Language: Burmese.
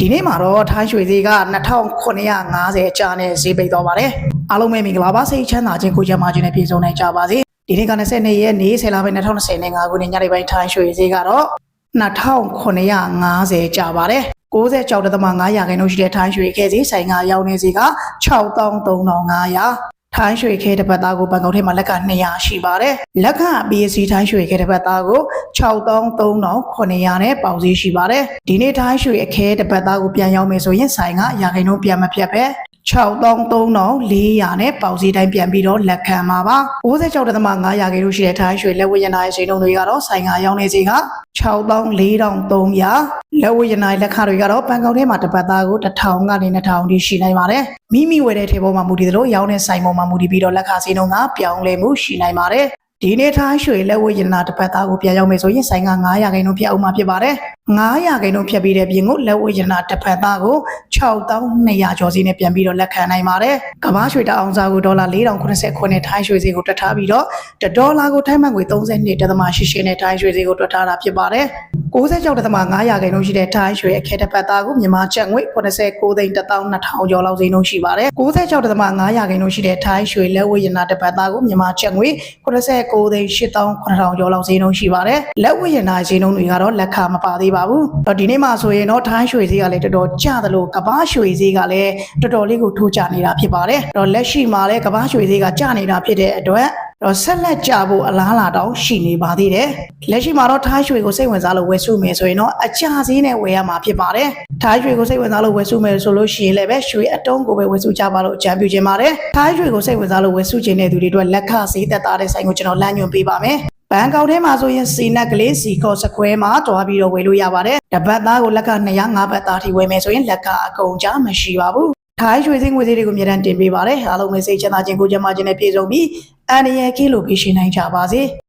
ဒီနေ့မှာတော့ထိုင်းရွှေဈေးက2950ကျားနဲ့ဈေးပိတ်သွားပါတယ်အားလုံးပဲမင်္ဂလာပါစိတ်ချမ်းသာခြင်းကိုကြမှာခြင်းနဲ့ပြည့်စုံနိုင်ကြပါစေဒီနေ့က22ရက်နေ့10လပိုင်း2025ခုနှစ်ညနေပိုင်းထိုင်းရွှေဈေးကတော့2950ကျပါတယ်60ကြောက်တဲ့သမား900ခန်းလို့ရှိတဲ့ထိုင်းရွှေခဲဈေးဆိုင်ကရောင်းနေဈေးက63,500 ထိုင်းရွှေခဲတစ်ပတ်သားကိုဘန်ကောက်ထဲမှာလက်က200ရှိပါတယ်။လက်က BSC ထိုင်းရွှေခဲတစ်ပတ်သားကို63,900နဲ့ပေါင်စည်းရှိပါတယ်။ဒီနေ့ထိုင်းရွှေအခဲတစ်ပတ်သားကိုပြန်ရောက်မယ်ဆိုရင်ဆိုင်ကရာခိုင်နှုန်းပြန်မဖြတ်ပဲ63,400နဲ့ပေါင်စည်းတိုင်းပြန်ပြီးတော့လက်ခံမှာပါ။96တသမ900ခန်းလို့ရှိတဲ့ထိုင်းရွှေလက်ဝဲရနာရဲ့ချိန်နှုန်းတွေကတော့ဆိုင်ကရောင်းနေစီက64,300 လက်ဝဲရနာရဲ့လက်ခတွေကတော့ဘန်ကောက်ထဲမှာတစ်ပတ်သားကို1000ကနေ2000ထိရှိနိုင်ပါတယ်။မိမိဝယ်တဲ့ထေပေါ်မှာမူတည်သလိုရောင်းတဲ့ဆိုင်ပေါ်မှာမူတည်ပြီးတော့လက်ခစီနှုန်းကပြောင်းလဲမှုရှိနိုင်ပါတယ်။ဒီနေ့ထိုင်းရွှေလက်ဝဲရနာတစ်ပတ်သားကိုပြန်ရောက်မယ်ဆိုရင်ဆိုင်က900ခန်းလုံးပြအောင်မှာဖြစ်ပါတယ်။ 900ခန်းလုံးဖြတ်ပြီးတဲ့ပြင်ကိုလက်ဝဲရနာတစ်ပတ်သားကို6200ကျော်စီနဲ့ပြန်ပြီးတော့လက်ခံနိုင်ပါတယ်။ကမ္ဘာရွှေတအောင်စားကိုဒေါ်လာ4089နဲ့ထိုင်းရွှေဈေးကိုတွက်ထားပြီးတော့တစ်ဒေါ်လာကိုထိုင်းမန်ငွေ32.88နဲ့ထိုင်းရွှေဈေးကိုတွက်ထားတာဖြစ်ပါတယ်။96.500ခန်းလုံးရှိတဲ့ထိုင်းရွှေအခဲတစ်ပတ်သားကိုမြန်မာကျပ်ငွေ89သိန်း12000ကျော်လောက်ဈေးနှုန်းရှိပါတယ်။96.500ခန်းလုံးရှိတဲ့ထိုင်းရွှေလက်ဝဲရနာတစ်ပတ်သားကိုမြန်မာကျပ်ငွေ89သိန်း8000ကျော်လောက်ဈေးနှုန်းရှိပါတယ်။လက်ဝဲရနာဈေးနှုန်းတွေကတော့လက်ခမပါသေးပါဘူး။တော့ဒီနေ့မှာဆိုရင်တော့ထိုင်းရွှေဈေးကလည်းတော်တော်ကျသလိုကမ္ဘာရွှေဈေးကလည်းတော်တော်လေးကိုထိုးကျနေတာဖြစ်ပါတယ်။တော့လက်ရှိမှာလည်းကမ္ဘာရွှေဈေးကကျနေတာဖြစ်တဲ့အတွက်တော့ဆက်လက်ကြဖို့အလားလာတောင်ရှိနေပါသေးတယ်။လက်ရှိမှာတော့ထိုင်းရွှေကိုစိတ်ဝင်စားလို့ဝယ်စုမယ်ဆိုရင်တော့အကြဈေးနဲ့ဝယ်ရမှာဖြစ်ပါတယ်။ထိုင်းရွှေကိုစိတ်ဝင်စားလို့ဝယ်စုမယ်ဆိုလို့ရှိရင်လည်းပဲရွှေအတုံးကိုပဲဝယ်စုကြပါလို့အကြံပြုချင်ပါတယ်။ထိုင်းရွှေကိုစိတ်ဝင်စားလို့ဝယ်စုချင်တဲ့သူတွေအတွက်လက်ခဈေးသက်သာတဲ့ဆိုင်ကိုကျွန်တော်လမ်းညွှန်ပေးပါမယ်။ ဘန်ကောက်ထဲမှာဆိုရင်စီနက်ကလေးစီကော့စခွဲမှာတွားပြီးတော့ဝယ်လို့ရပါတယ်။တပတ်သားကိုလက်က205ဘတ်သားထိဝယ်မယ်ဆိုရင်လက်ကအကုန်ကြမရှိပါဘူး။ထိုင်းရွှေစင်းငွေစည်းတွေကိုအများတန်းတင်ပေးပါတယ်။အားလုံးပဲစိတ်ချမ်းသာခြင်းကိုကြမ်းမာခြင်းနဲ့ပြည့်စုံပြီးအန်ရယ်ကင်းလို့ပြည့်ရှင်နိုင်ကြပါစေ။